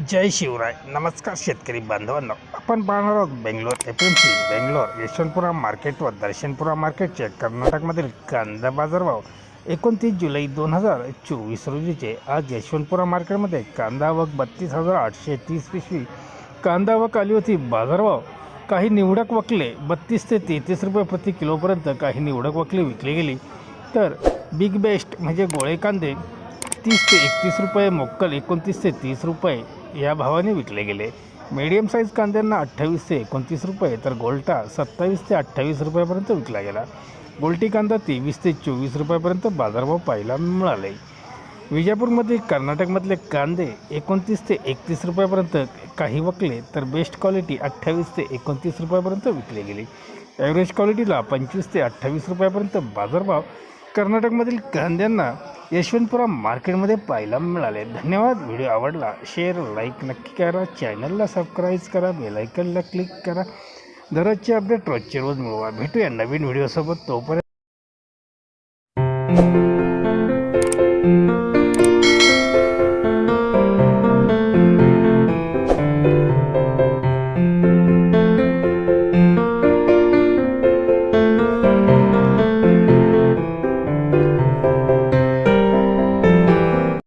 जय शिवराय. नमस्कार शेतकरी बांधवांनो. आपण पाहणार आहोत Bangalore F M C Bangalore Yeshwantpura market व दर्शनपुरा मार्केटचे कर्नाटकमधील कांदा बाजारभाव एकोणतीस जुलै दोन हजार चोवीस रोजीचे. आज यशवंतपुरा मार्केटमध्ये कांदा वक बत्तीस हजार आठशे तीस पिशवी कांदा वक आली होती. बाजारभाव काही निवडक वकले बत्तीस ते तेहतीस रुपये प्रति किलोपर्यंत काही निवडक वकले विकली गेली. तर बिग बेस्ट म्हणजे गोळे कांदे तीस ते एकतीस रुपये मोक्कल एकोणतीस ते तीस रुपये या भावाने विकले गेले. मीडियम साईज कांद्यांना अठ्ठावीस ते एकोणतीस रुपये तर गोल्टा सत्तावीस ते अठ्ठावीस रुपयापर्यंत विकला गेला. गोल्टी कांदा तेवीस ते चोवीस रुपयापर्यंत बाजारभाव पाहायला मिळाले. विजापूरमध्ये कर्नाटकमधले कांदे एकोणतीस ते एकतीस रुपयापर्यंत काही वकले तर बेस्ट क्वालिटी अठ्ठावीस ते एकोणतीस रुपयापर्यंत विकले गेले. ॲव्हरेज क्वालिटीला पंचवीस ते अठ्ठावीस रुपयापर्यंत बाजारभाव कर्नाटकमधील कांद्यांना यशवंतपुरा मार्केटमध्ये पाहायला मिळाले. धन्यवाद. व्हिडिओ आवडला शेअर लाईक नक्की करा. चॅनलला सबस्क्राईब करा बेलायकनला क्लिक करा. दररोजचे अपडेट रोजचे रोज मिळवा. भेटूया नवीन व्हिडिओसोबत तोपर्यंत